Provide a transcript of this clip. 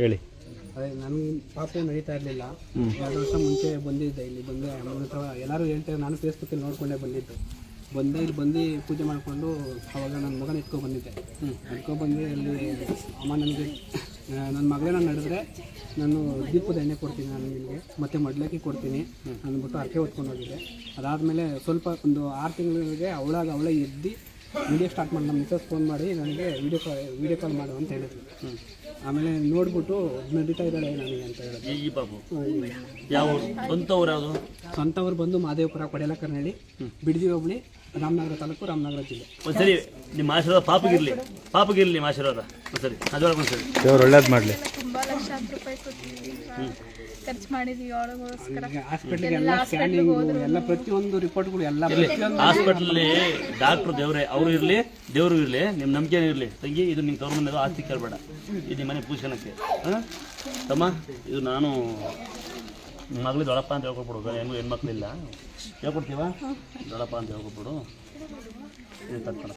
ಹೇಳಿ. ಅದೇ ನನ್ನ ಪಾಪು ನಡೀತಾ ಇರಲಿಲ್ಲ. ಎರಡು ವರ್ಷ ಮುಂಚೆ ಬಂದಿದ್ದೆ ಇಲ್ಲಿ ಬಂದೆ ಅಮ್ಮನ ಹತ್ರ ಎಲ್ಲರೂ ಹೇಳ್ತಾರೆ ನಾನು ಫೇಸ್ಬುಕ್ಕಲ್ಲಿ ನೋಡ್ಕೊಂಡೇ ಬಂದಿದ್ದು. ಬಂದೆ ಇಲ್ಲಿ ಬಂದು ಪೂಜೆ ಮಾಡಿಕೊಂಡು ಅವಾಗ ನನ್ನ ಮಗನ ಇಟ್ಕೊಂಡು ಬಂದಿದ್ದೆ. ಎತ್ಕೊ ಬಂದು ಅಲ್ಲಿ ಅಮ್ಮ ನನಗೆ ನನ್ನ ಮಗಳನ್ನ ನಡೆದ್ರೆ ನಾನು ದೀಪದ ಎಣ್ಣೆ ಕೊಡ್ತೀನಿ ನಾನು ನಿಮಗೆ ಮತ್ತು ಮಡ್ಲಕ್ಕಿ ಕೊಡ್ತೀನಿ. ಅಂದ್ಬಿಟ್ಟು ಅರ್ಕೆ ಹೊತ್ಕೊಂಡು ಹೋಗಿದ್ದೆ. ಅದಾದಮೇಲೆ ಸ್ವಲ್ಪ ಒಂದು ಆರು ತಿಂಗಳಿಗೆ ಅವಳಾಗ ಅವಳೇ ಎದ್ದು ವಿಡಿಯೋ ಸ್ಟಾರ್ಟ್ ಮಾಡಿ ನಮ್ಮ ಮಿಸಸ್ ಫೋನ್ ಮಾಡಿ ನನಗೆ ವಿಡಿಯೋ ಕಾಲ್ ವಿಡಿಯೋ ಕಾಲ್ ಮಾಡು ಅಂತ ಹೇಳಿದ್ರು. ಆಮೇಲೆ ನೋಡ್ಬಿಟ್ಟು ನಡೀತಾ ಇದ್ದಾಳೆ ನನಗೆ ಅಂತ ಹೇಳಿದ್ರು. ಈ ಬಾಬು. ಯಾವ ಸ್ವಂತವ್ರು ಯಾವುದು? ಸ್ವಂತವ್ರು ಬಂದು ಮಾದೇವಪುರ ಕೊಡೆಲ ಕರ್ನಳ್ಳಿ ಬಿಡದಿ ಹೋಬಳಿ ರಾಮನಗರ ತಾಲೂಕು ರಾಮನಗರ ಜಿಲ್ಲೆ. ಒಂದ್ಸರಿ ನಿಮ್ಮ ಆಶೀರ್ವಾದ ಪಾಪಗಿರ್ಲಿ ಪಾಪಗಿರ್ಲಿ ನಿಮ್ಮ ಆಶೀರ್ವಾದ. ಒಂದ್ಸರಿ ಅದೊಳಗೆ ಒಂದ್ಸರಿ ದೇವ್ರು ಒಳ್ಳೇದು ಮಾಡಲಿ. ಲಕ್ಷಾಂತರ ರೂಪಾಯಿ ಖರ್ಚು ಮಾಡಿದ್ವಿ ಅವಳಿಗೋಸ್ಕರ ಹಾಸ್ಪಿಟ್ಲಿಗೆ ಎಲ್ಲ ಸ್ಕ್ಯಾನಿಂಗು ಎಲ್ಲ ಪ್ರತಿಯೊಂದು ರಿಪೋರ್ಟ್ಗಳು ಎಲ್ಲ ಪ್ರತಿಯೊಂದು ಹಾಸ್ಪಿಟಲ್ ಡಾಕ್ಟ್ರು ದೇವ್ರೆ ಅವರು ಇರಲಿ ದೇವರು ಇರಲಿ ನಿಮ್ಮ ನಂಬಿಕೆ ಇರಲಿ. ತಂಗಿ ಇದು ನಿಮ್ ತವ್ರ ಮನೆದು ಆಸ್ತಿ ಕೇಳಬೇಡ. ಇದು ನಿಮ್ಮ ಮನೆ ಪೂಜನಕ್ಕೆ. ಹಾಂ? ತಮ್ಮ ಇದು ನಾನು ನಿಮ್ಮ ದೊಡಪ್ಪ ದೊಡ್ಡಪ್ಪ ಅಂತ ಹೇಳ್ಕೊಬಿಡು ಹೆಂಗು ಹೆಣ್ಮಕ್ಳಿಲ್ಲ. ಹೇಳ್ಕೊಡ್ತೀವ? ದೊಡಪ್ಪ ಅಂತ ಹೇಳ್ಕೊಬಿಡು ಇದು ತಟ್ಕೊಳ